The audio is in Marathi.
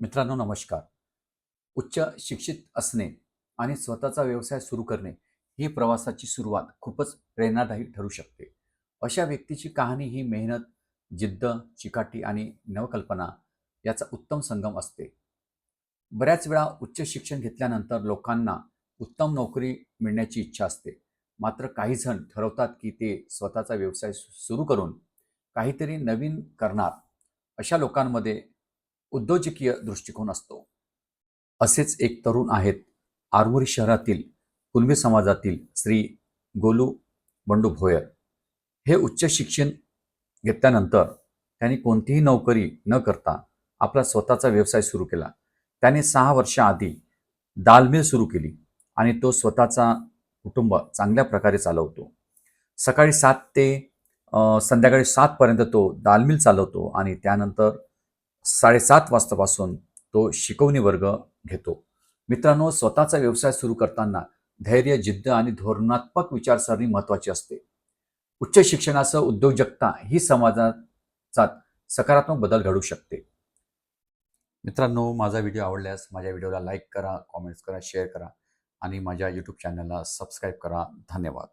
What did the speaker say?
मित्रांनो नमस्कार. उच्च शिक्षित असणे आणि स्वतःचा व्यवसाय सुरू करणे ही प्रवासाची सुरुवात खूपच प्रेरणादायी ठरू शकते. अशा व्यक्तीची कहाणी ही मेहनत जिद्द चिकाटी आणि नवकल्पना याचा उत्तम संगम असते. बऱ्याच वेळा उच्च शिक्षण घेतल्यानंतर लोकांना उत्तम नोकरी मिळण्याची इच्छा असते. मात्र काही जण ठरवतात की ते स्वतःचा व्यवसाय सु- सुरू करून काहीतरी नवीन करणार. अशा लोकांमध्ये उद्योजकीय दृष्टिकोन असतो. असेच एक तरुण आहेत आरमोरी शहरातील कुणबी समाजातील श्री गोलू बंडू भोयर. हे उच्च शिक्षण घेतल्यानंतर त्यांनी कोणतीही नोकरी न करता आपला स्वतःचा व्यवसाय सुरू केला. त्याने सहा वर्षाआधी दाल मिल सुरू केली आणि तो स्वतःचा कुटुंब चांगल्या प्रकारे चालवतो. सकाळी सात ते संध्याकाळी सातपर्यंत तो दाल मिल चालवतो आणि त्यानंतर साडेसात वाजतापासून तो शिकवणी वर्ग घेतो. मित्रांनो स्वतःचा व्यवसाय सुरू करताना धैर्य जिद्द आणि धोरणात्मक विचारसरणी महत्त्वाची असते. उच्च शिक्षणासह उद्योजकता ही समाजाचा सकारात्मक बदल घडू शकते. मित्रांनो माझा व्हिडिओ आवडल्यास माझ्या व्हिडिओला लाईक करा कॉमेंट्स करा शेअर करा आणि माझ्या यूट्यूब चॅनलला सबस्क्राईब करा. धन्यवाद.